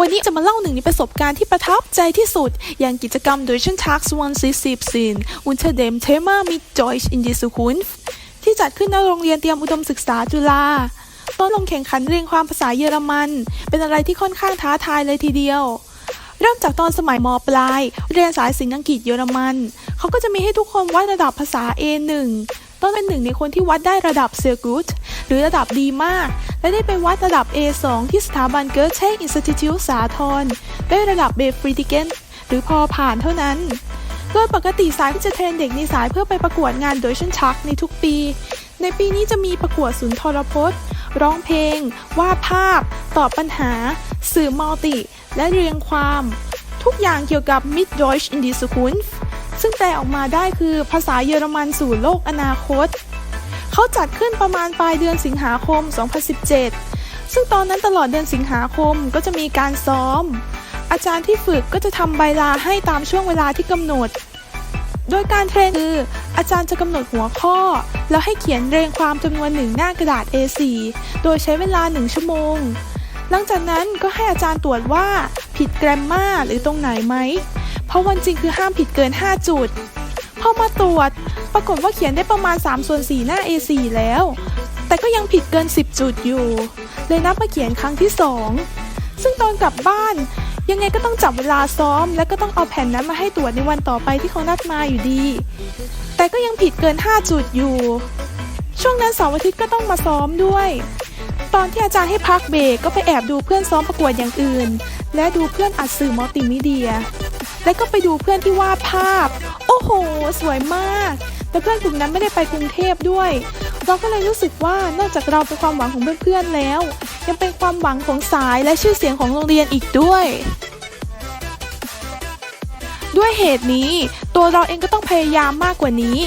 วันนี้จะมาเล่าหนึ่งในประสบการณ์ที่ประทับใจที่สุด อย่างกิจกรรม Deutschen Tag 2017 unter dem Thema mit Deutsch in die Zukunft ที่จัดขึ้นณโรงเรียนเตรียมอุดมศึกษาจุฬาตอนลงแข่งขันเรียนความภาษาเยอรมัน เป็นอะไรที่ค่อนข้างท้าทายเลยทีเดียว เริ่มจากตอนสมัยมปลาย เรียนสายศิลป์อังกฤษเยอรมัน เขาก็จะมีให้ทุกคนวัดระดับภาษา A1 ต้นเป็นหนึ่งในคนที่วัดได้ระดับเซอร์กูต หรือระดับดีมาก และได้ไปวัดระดับ A2 ที่สถาบันเกิร์เทอินสติทิวสาทรได้ระดับเบฟริติเกนหรือพอผ่านเท่านั้นโดยปกติสายก็จะเทรนเด็กในสายเพื่อไปประกวดงานโดยชันชักในทุกปี ในปีนี้จะมีประกวดสุนทรพจน์ ร้องเพลง วาดภาพ ตอบปัญหา สื่อมัลติ และเรียงความ ทุกอย่างเกี่ยวกับ Mid Deutsch in die Zukunft ซึ่งแปลออกมาได้คือภาษาเยอรมันสู่โลกอนาคต เขาจัดขึ้นประมาณปลายเดือนสิงหาคม 2017 ซึ่งตอนนั้นตลอดเดือนสิงหาคมก็จะมีการซ้อม อาจารย์ที่ฝึกก็จะทำใบลาให้ตามช่วงเวลาที่กำหนด โดยการเทรนคืออาจารย์จะกำหนดหัวข้อ แล้วให้เขียนเรียงความจำนวนหนึ่งหน้ากระดาษ A4 โดยใช้เวลา 1 ชั่วโมง หลังจากนั้นก็ให้อาจารย์ตรวจว่าผิดแกรมมาหรือตรงไหนไหม เพราะวันจริงคือห้ามผิดเกิน 5 จุด พอมาตรวจ ปรากฏว่าเขียนได้ประมาณ3ส่วน4หน้า A4 แล้ว แต่ก็ยังผิดเกิน 10 จุดอยู่ เลยนับมาเขียนครั้งที่ 2 ซึ่งตอนกลับบ้าน ยังไงก็ต้องจับเวลาซ้อม และก็ต้องเอาแผ่นนั้นมาให้ตรวจในวันต่อไปที่เขานัดมาอยู่ดี แต่ก็ยังผิดเกิน 5 จุดอยู่ ช่วงนั้นเสาร์อาทิตย์ก็ต้องมาซ้อมด้วย ตอนที่อาจารย์ให้พักเบรกก็ไปแอบดูเพื่อนซ้อมประกวดอย่างอื่น และดูเพื่อนอัดสื่อมัลติมีเดียและก็ไปดูเพื่อนที่วาดภาพ โอ้โห สวยมาก แต่เพื่อนกลุ่มนั้นไม่ได้ไปกรุงเทพด้วย เราก็เลยรู้สึกว่านอกจากเราเป็นความหวังของเพื่อนๆแล้ว ยังเป็นความหวังของสายและชื่อเสียงของโรงเรียนอีกด้วย ด้วยเหตุนี้ ตัวเราเองก็ต้องพยายามมากกว่านี้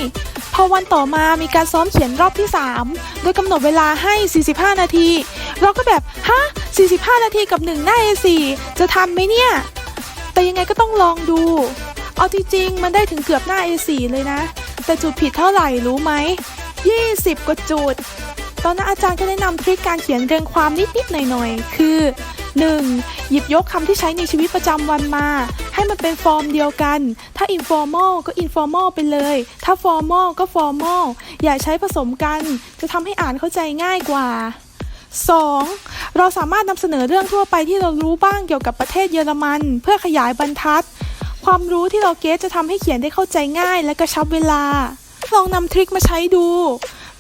พอวันต่อมามีการซ้อมเขียนรอบที่ 3 โดยกำหนดเวลาให้ 45 นาที เราก็แบบ ฮะ 45 นาทีกับ1หน้า A4 จะทันไหมเนี่ย แต่ยังไงก็ต้องลองดู เอาจริงๆ มันได้ถึงเกือบหน้า A4 เลยนะ แต่จุดผิดเท่าไหร่รู้ไหม 20 กว่าจุด ตอนนั้นอาจารย์ก็แนะนำทริคการเขียนเรียงความนิดๆหน่อยๆ คือ 1. หยิบยกคำที่ใช้ในชีวิตประจำวันมา ให้มันเป็นฟอร์มเดียวกัน ถ้า informal ก็ informal ไปเลย ถ้า formal ก็ formal อย่าใช้ผสมกัน จะทำให้อ่านเข้าใจง่ายกว่า 2. เราสามารถนำเสนอเรื่องทั่วไปที่เรารู้บ้างเกี่ยวกับประเทศเยอรมัน เพื่อขยายบรรทัด ความรู้ที่เราเก็ตจะทำให้เขียนได้เข้าใจง่าย และกระชับเวลา ลองนำทริคมาใช้ดู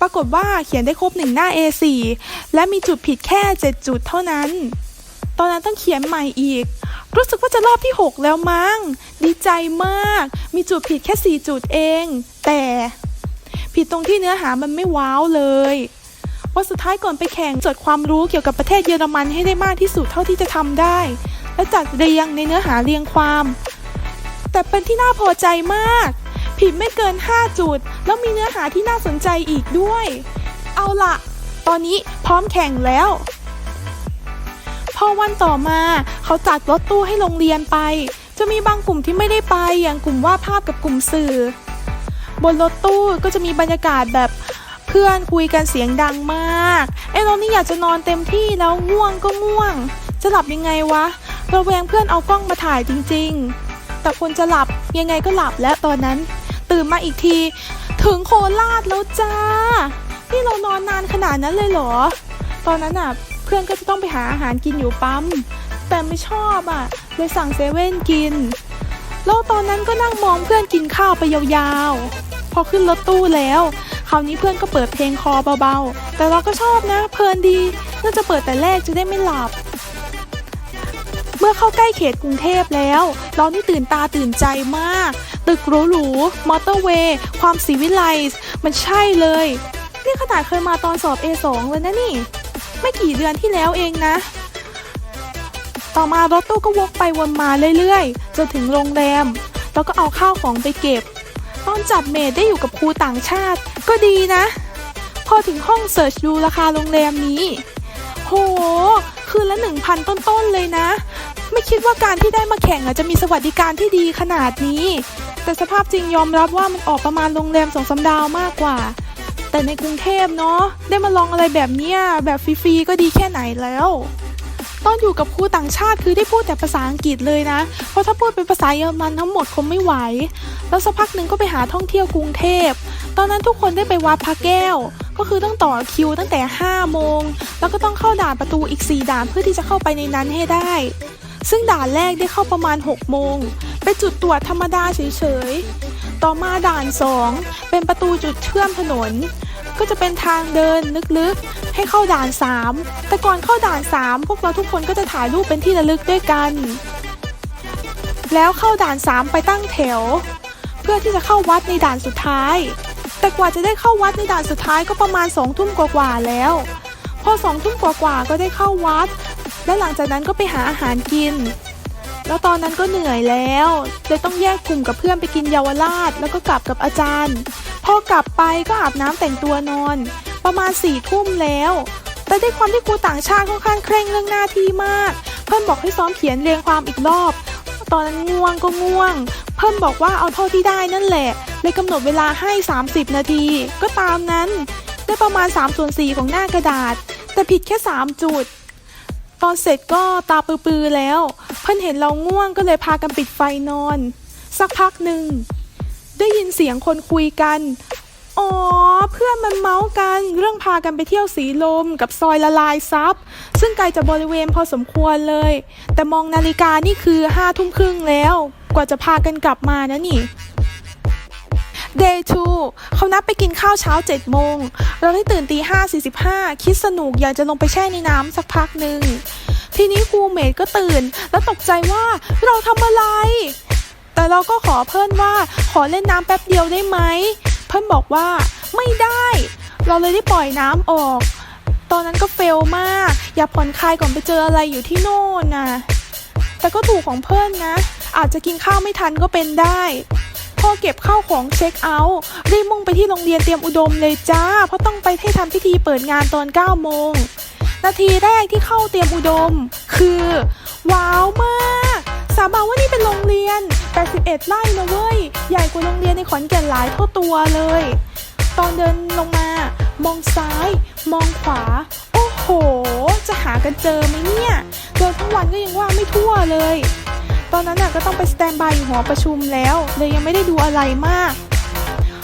ปรากฏว่าเขียนได้ครบหนึ่งหน้า A4 และมีจุดผิดแค่ 7 จุดเท่านั้น ตอนนั้นต้องเขียนใหม่อีก รู้สึกว่าจะรอบที่ 6 แล้วมั้ง ดีใจมาก มีจุดผิดแค่ 4 จุดเอง แต่ ผิดตรงที่เนื้อหามันไม่ว้าวเลยวันสุดท้ายก่อนไปแข่งจดความรู้เกี่ยวกับประเทศเยอรมันให้ได้มากที่สุดเท่าที่จะทำได้ และจัดเรียงในเนื้อหาเรียงความ แต่เป็นที่น่าพอใจมาก ผิดไม่เกิน 5 จุด แล้วมีเนื้อหาที่น่าสนใจอีกด้วย เอาละตอนนี้พร้อมแข่งแล้ว พอวันต่อมาเขาจัดรถตู้ให้โรงเรียนไป จะมีบางกลุ่มที่ไม่ได้ไปอย่างกลุ่มวาดภาพกับกลุ่มสื่อ บนรถตู้ก็จะมีบรรยากาศแบบเพื่อนคุยกันเสียงดังมากไอ้เรานี่อยากจะนอนเต็มที่แล้วง่วงก็ง่วง จะหลับยังไงวะระแวงเพื่อนเอากล้องมาถ่ายจริง ๆ แต่คนจะหลับยังไงก็หลับแล้วตอนนั้น ตื่นมาอีกที ถึงโคราชแล้วจ้า นี่เรานอนนานขนาดนั้นเลยเหรอ ตอนนั้นอะเพื่อนก็จะต้องไปหาอาหารกินอยู่ปั๊ม แต่ไม่ชอบอะเลยสั่งเซเว่นกิน แล้วตอนนั้นก็นั่งมองเพื่อนกินข้าวไปยาวๆ พอขึ้นรถตู้แล้ว คราวนี้เพื่อนก็เปิดเพลงคอเบาๆ แต่เราก็ชอบนะเพลินดี น่าจะเปิดแต่แรกจะได้ไม่หลับ เมื่อเข้าใกล้เขตกรุงเทพแล้ว เรานี่ตื่นตาตื่นใจมาก ตึกหรูๆมอเตอร์เวย์ ความสีวิไลซ์มันใช่เลย นี่ขนาดเคยมาตอนสอบ A2 เลยนะนี่ ไม่กี่เดือนที่แล้วเองนะ ต่อมารถตู้ก็วกไปวนมาเรื่อยๆ จนถึงโรงแรม แล้วก็เอาข้าวของไปเก็บ ตอนจับเมดได้อยู่กับครูต่างชาติ ก็ดีนะ พอถึงห้องเสิร์ชดูราคาโรงแรมนี้ โห คืนละหนึ่งพันต้นๆเลยนะ ไม่คิดว่าการที่ได้มาแข่งอจะมีสวัสดิการที่ดีขนาดนี้ แต่สภาพจริงยอมรับว่ามันออกประมาณโรงแรมสองสามดาวมากกว่า แต่ในกรุงเทพเนาะได้มาลองอะไรแบบเนี้ยแบบฟรีๆก็ดีแค่ไหนแล้วตอนอยู่กับครูต่างชาติคือได้พูดแต่ภาษาอังกฤษเลยนะ เพราะถ้าพูดเป็นภาษาเยอรมันทั้งหมดคงไม่ไหว แล้วสักพักหนึ่งก็ไปหาท่องเที่ยวกรุงเทพ ตอนนั้นทุกคนได้ไปวัดพระแก้ว ก็คือต้องต่อคิวตั้งแต่ 5 โมง แล้วก็ต้องเข้าด่านประตูอีก 4 ด่านเพื่อที่จะเข้าไปในนั้นให้ได้ ซึ่งด่านแรกได้เข้าประมาณ 6 โมง เป็นจุดตรวจธรรมดาเฉยๆ ต่อมาด่าน 2 เป็นประตูจุดเชื่อมถนน ก็จะเป็นทางเดินลึกๆ ให้เข้าด่าน 3 แต่ก่อนเข้าด่าน 3 พวกเราทุกคนก็จะถ่ายรูปเป็นที่ระลึกด้วยกัน แล้วเข้าด่าน 3 ไปตั้งแถว เพื่อที่จะเข้าวัดในด่านสุดท้าย แต่กว่าจะได้เข้าวัดในด่านสุดท้ายก็ประมาณ2ทุ่มกว่าๆแล้ว พอสองทุ่มกว่าๆก็ได้เข้าวัด และหลังจากนั้นก็ไปหาอาหารกิน แล้วตอนนั้นก็เหนื่อยแล้วเลยต้องแยกกลุ่มกับเพื่อนไปกินเยาวราช แล้วก็กลับกับอาจารย์ พอกลับไปก็อาบน้ำแต่งตัวนอน ประมาณสี่ทุ่มแล้ว แต่ด้วยความที่ครูต่างชาติค่อนข้างเคร่งเรื่องหน้าที่มาก เพื่อนบอกให้ซ้อมเขียนเรียงความอีกรอบ ตอนนั้นง่วงก็ง่วง เพื่อนบอกว่าเอาเท่าที่ได้นั่นแหละเลยกำหนดเวลาให้ 30 นาที ก็ตามนั้น ได้ประมาณ3ส่วน4ของหน้ากระดาษ แต่ผิดแค่ 3 จุด ตอนเสร็จก็ตาปือๆแล้ว เพื่อนเห็นเราง่วงก็เลยพากันปิดไฟนอน สักพักหนึ่ง ได้ยินเสียงคนคุยกัน อ๋อ เพื่อนมันเมาส์กันเรื่องพากันไปเที่ยวสีลมกับซอยละลายซับซึ่งไกลจากบริเวณพอสมควรเลย แต่มองนาฬิกานี่คือห้าทุ่มครึ่งแล้ว กว่าจะพากันกลับมานะนี่ Day 2 เขานัดไปกินข้าวเช้า7โมง เราได้ตื่นตี5 45คิดสนุกอยากจะลงไปแช่ในน้ำสักพักหนึ่ง ทีนี้ครูเมดก็ตื่น แล้วตกใจว่าเราทำอะไร แต่เราก็ขอเพื่อนว่าขอเล่นน้ำแป๊บเดียวได้ไหม เพื่อนบอกว่าไม่ได้ เราเลยได้ปล่อยน้ำออก ตอนนั้นก็เฟลมาก อยากผ่อนคลายก่อนไปเจออะไรอยู่ที่โน่นน่ะแต่ก็ถูกของเพื่อนนะ อาจจะกินข้าวไม่ทันก็เป็นได้ พอเก็บข้าวของเช็คเอาท์รีบมุ่งไปที่โรงเรียนเตรียมอุดมเลยจ้า เพราะต้องไปให้ทำพิธีเปิดงานตอน9โมง นาทีแรกที่เข้าเตรียมอุดม คือ ว้าวมาก สาบานว่านี่เป็นโรงเรียน 81 ไร่นะเว้ย ใหญ่กว่าโรงเรียนในขอนแก่นหลายเท่าตัวเลย ตอนเดินลงมา มองซ้าย มองขวา โอ้โห จะหากันเจอไหมเนี่ย เดินทั้งวันก็ยังว่าไม่ทั่วเลย ตอนนั้นน่ะก็ต้องไปสแตนบายอยู่หอประชุมแล้ว เลยยังไม่ได้ดูอะไรมาก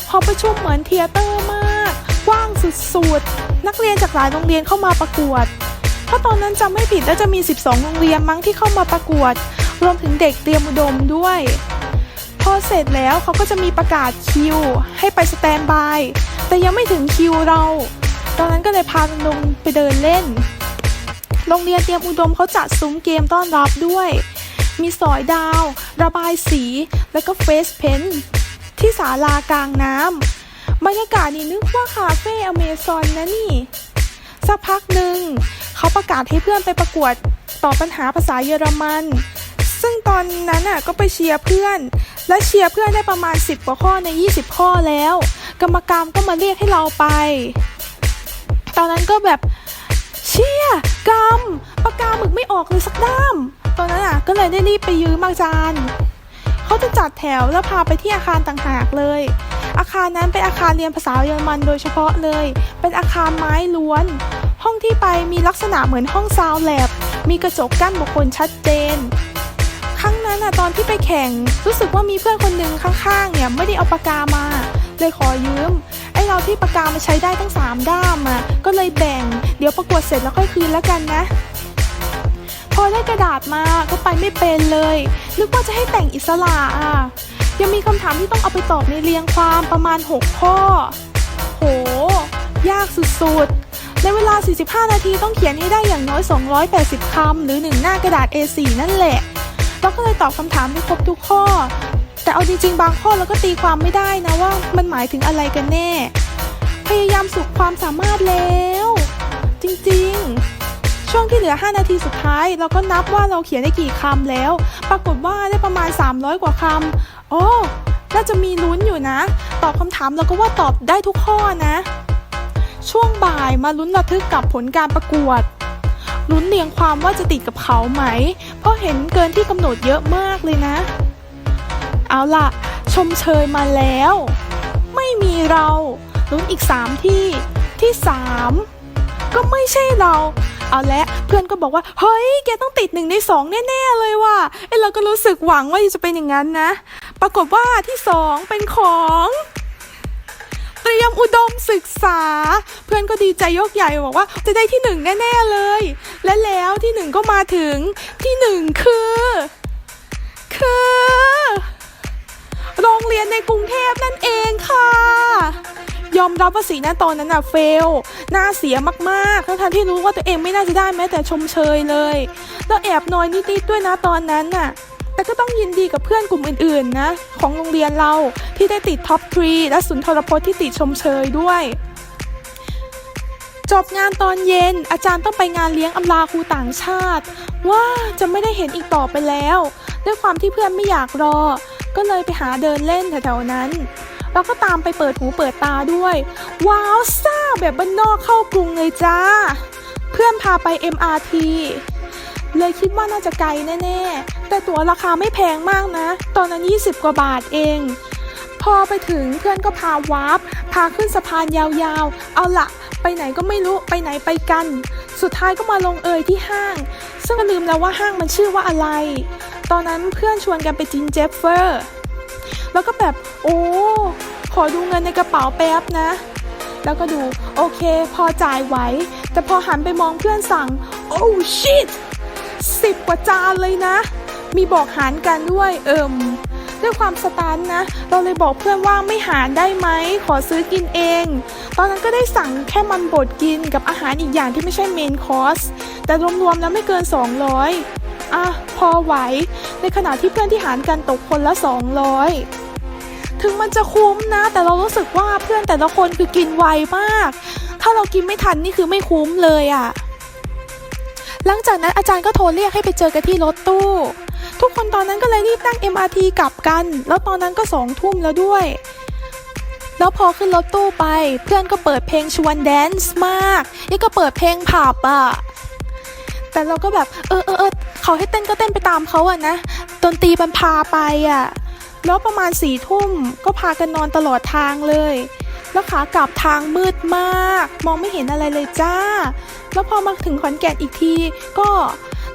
หอประชุมเหมือนเทียเตอร์มาก กว้างสุดๆ นักเรียนจากหลายโรงเรียนเข้ามาประกวดเพราะตอนนั้นจำไม่ผิดแล้วจะมี 12 โรงเรียนมั้งที่เข้ามาประกวด รวมถึงเด็กเตรียมอุดมด้วย พอเสร็จแล้วเขาก็จะมีประกาศคิว ให้ไปสแตนบาย แต่ยังไม่ถึงคิวเรา ตอนนั้นก็เลยพากันลงไปเดินเล่น โรงเรียนเตรียมอุดมเขาจัดซุ้มเกมต้อนรับด้วย มีสอยดาว ระบายสี แล้วก็เฟสเพนที่ศาลากลางน้ำบรรยากาศนี่นึกว่าคาเฟ่อเมซอนนะนี่ สักพักหนึ่ง เขาประกาศให้เพื่อนไปประกวดตอบปัญหาภาษาเยอรมัน ซึ่งตอนนั้นน่ะก็ไปเชียร์เพื่อน และเชียร์เพื่อนได้ประมาณ 10 กว่าข้อใน 20 ข้อแล้ว กรรมการก็มาเรียกให้เราไป ตอนนั้นก็แบบเชี่ยกรรมปากกาหมึกไม่ออกเลยสักด้าม ตอนนั้นอะก็เลยได้รีบไปยืมอาจารย์เขาจะจัดแถวแล้วพาไปที่อาคารต่างหากเลย อาคารนั้นเป็นอาคารเรียนภาษาเยอรมันโดยเฉพาะเลย เป็นอาคารไม้ล้วน ห้องที่ไปมีลักษณะเหมือนห้องซาวแลบ มีกระจกกั้นบุคคลชัดเจน ครั้งนั้นอะตอนที่ไปแข่งรู้สึกว่ามีเพื่อนคนหนึ่งข้างๆเนี่ยไม่ได้เอาปากกามา เลยขอยืมไอเราที่ปากกามันใช้ได้ตั้งสามด้ามอะก็เลยแบ่ง เดี๋ยวประกวดเสร็จแล้วค่อยคืนแล้วกันนะ พอได้กระดาษมาก็ไปไม่เป็นเลย นึกว่าจะให้แต่งอิสระอะ ยังมีคำถามที่ต้องเอาไปตอบในเรียงความประมาณ 6 ข้อ โห ยากสุดๆ ในเวลา 45 นาทีต้องเขียนให้ได้อย่างน้อย 280 คำหรือ 1 หน้ากระดาษ A4 นั่นแหละเราก็เลยตอบคำถามให้ครบทุกข้อ แต่เอาจริงๆ บางข้อเราก็ตีความไม่ได้นะว่ามันหมายถึงอะไรกันแน่ พยายามสุดความสามารถแล้ว จริงๆ ช่วงที่เหลือ 5 นาทีสุดท้าย เราก็นับว่าเราเขียนได้กี่คำแล้ว ปรากฏว่าได้ประมาณ 300 กว่าคำโอ้น่าจะมีลุ้นอยู่นะ ตอบคำถามเราก็ว่าตอบได้ทุกข้อนะ ช่วงบ่ายมาลุ้นระทึกกับผลการประกวดลุ้นเรียงความว่าจะติดกับเขาไหม เพราะเห็นเกินที่กำหนดเยอะมากเลยนะ เอาล่ะ ชมเชยมาแล้ว ไม่มีเราลุ้นอีก 3 ที่ที่ 3 ก็ไม่ใช่เรา เอาละเพื่อนก็บอกว่า เฮ้ย แกต้องติดหนึ่งในสองแน่ๆเลยว่ะไอเราก็รู้สึกหวังว่าจะเป็นอย่างนั้นนะ ปรากฏว่าที่สองเป็นของเตรียมอุดมศึกษา เพื่อนก็ดีใจยกใหญ่บอกว่าจะได้ที่หนึ่งแน่ๆเลย และแล้วที่หนึ่งก็มาถึงที่หนึ่งคือ คือ โรงเรียนในกรุงเทพ ว่าสีหน้าตอนนั้นอะเฟลหน้าเสียมากๆทั้งๆที่รู้ว่าตัวเองไม่น่าจะได้แม้แต่ชมเชยเลยแล้วแอบน้อยนิดๆด้วยนะตอนนั้นน่ะแต่ก็ต้องยินดีกับเพื่อนกลุ่มอื่นๆนะของโรงเรียนเราที่ได้ติดท็อปทรีและสุนทรพจน์ที่ติดชมเชยด้วยจบงานตอนเย็น อาจารย์ต้องไปงานเลี้ยงอำลาครูต่างชาติ ว่าจะไม่ได้เห็นอีกต่อไปแล้ว ด้วยความที่เพื่อนไม่อยากรอ ก็เลยไปหาเดินเล่นแถวๆนั้น แล้วก็ตามไปเปิดหูเปิดตาด้วย ว้าวซ่าแบบบ้านนอกเข้ากรุงเลยจ้า เพื่อนพาไป MRT เลยคิดว่าน่าจะไกลแน่ๆ แต่ตั๋วราคาไม่แพงมากนะ ตอนนั้น 20 กว่าบาทเอง พอไปถึงเพื่อนก็พาวาร์ปพาขึ้นสะพานยาวๆ เอาละไปไหนก็ไม่รู้ไปไหนไปกัน สุดท้ายก็มาลงเอยที่ห้าง ซึ่งลืมแล้วว่าห้างมันชื่อว่าอะไร ตอนนั้นเพื่อนชวนกันไปจินเจฟเฟอร์ แล้วก็แบบโอ้ขอดูเงินในกระเป๋าแป๊บนะ แล้วก็ดูโอเค พอจ่ายไหว แต่พอหันไปมองเพื่อนสั่ง โอ้ชิตสิบกว่าจานเลยนะ มีบอกหารกันด้วยเอิมด้วยความสตันนะ เราเลยบอกเพื่อนว่าไม่หารได้ไหม ขอซื้อกินเอง ตอนนั้นก็ได้สั่งแค่มันบดกินกับอาหารอีกอย่างที่ไม่ใช่เมนคอร์ส แต่รวมๆแล้วไม่เกิน 200อะ พอไหว ในขณะที่เพื่อนที่หารกันตกคนละ 200 ถึงมันจะคุ้มนะ แต่เรารู้สึกว่าเพื่อนแต่ละคนคือกินไวมาก ถ้าเรากินไม่ทันนี่คือไม่คุ้มเลยอะ่ะหลังจากนั้นอาจารย์ก็โทรเรียกให้ไปเจอกันที่รถตู้ ทุกคนตอนนั้นก็เลยรีบนั่ง MRT กลับกัน แล้วตอนนั้นก็สองทุ่มแล้วด้วย แล้วพอขึ้นรถตู้ไป เพื่อนก็เปิดเพลงชวนแดนซ์มากยังก็เปิดเพลงผับอะแต่เราก็แบบเออเออเออเขาให้เต้นก็เต้นไปตามเขาอะนะดนตรีมันพาไปอะ แล้วประมาณสี่ทุ่มก็พากันนอนตลอดทางเลย แล้วขากลับทางมืดมาก มองไม่เห็นอะไรเลยจ้า แล้วพอมาถึงขอนแก่นอีกที ก็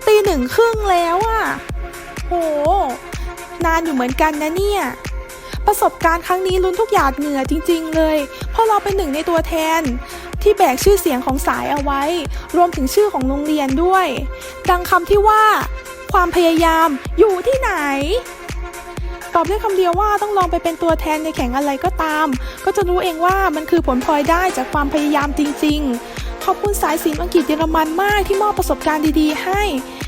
ตีหนึ่งครึ่งแล้วอะโห นานอยู่เหมือนกันนะเนี่ย ประสบการณ์ครั้งนี้ลุ้นทุกหยาดเหงื่อจริง ๆ เลย เพราะเราเป็นหนึ่งในตัวแทนที่แบกชื่อเสียงของสายเอาไว้ รวมถึงชื่อของโรงเรียนด้วย ดังคำที่ว่า ความพยายามอยู่ที่ไหน ตอบได้คำเดียวว่าต้องลองไปเป็นตัวแทนในแข่งอะไรก็ตาม ก็จะรู้เองว่ามันคือผลพลอยได้จากความพยายามจริง ๆ ขอบคุณสายศิลป์อังกฤษเยอรมันมากที่มอบประสบการณ์ดีๆ ให้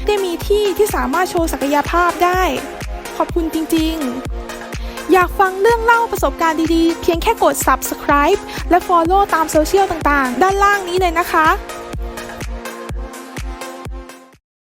ได้มีที่ที่สามารถโชว์ศักยภาพได้ ขอบคุณจริง ๆอยากฟังเรื่องเล่าประสบการณ์ดีๆ เพียงแค่กด subscribe และ follow ตามโซเชียลต่างๆ ด้านล่างนี้เลยนะคะ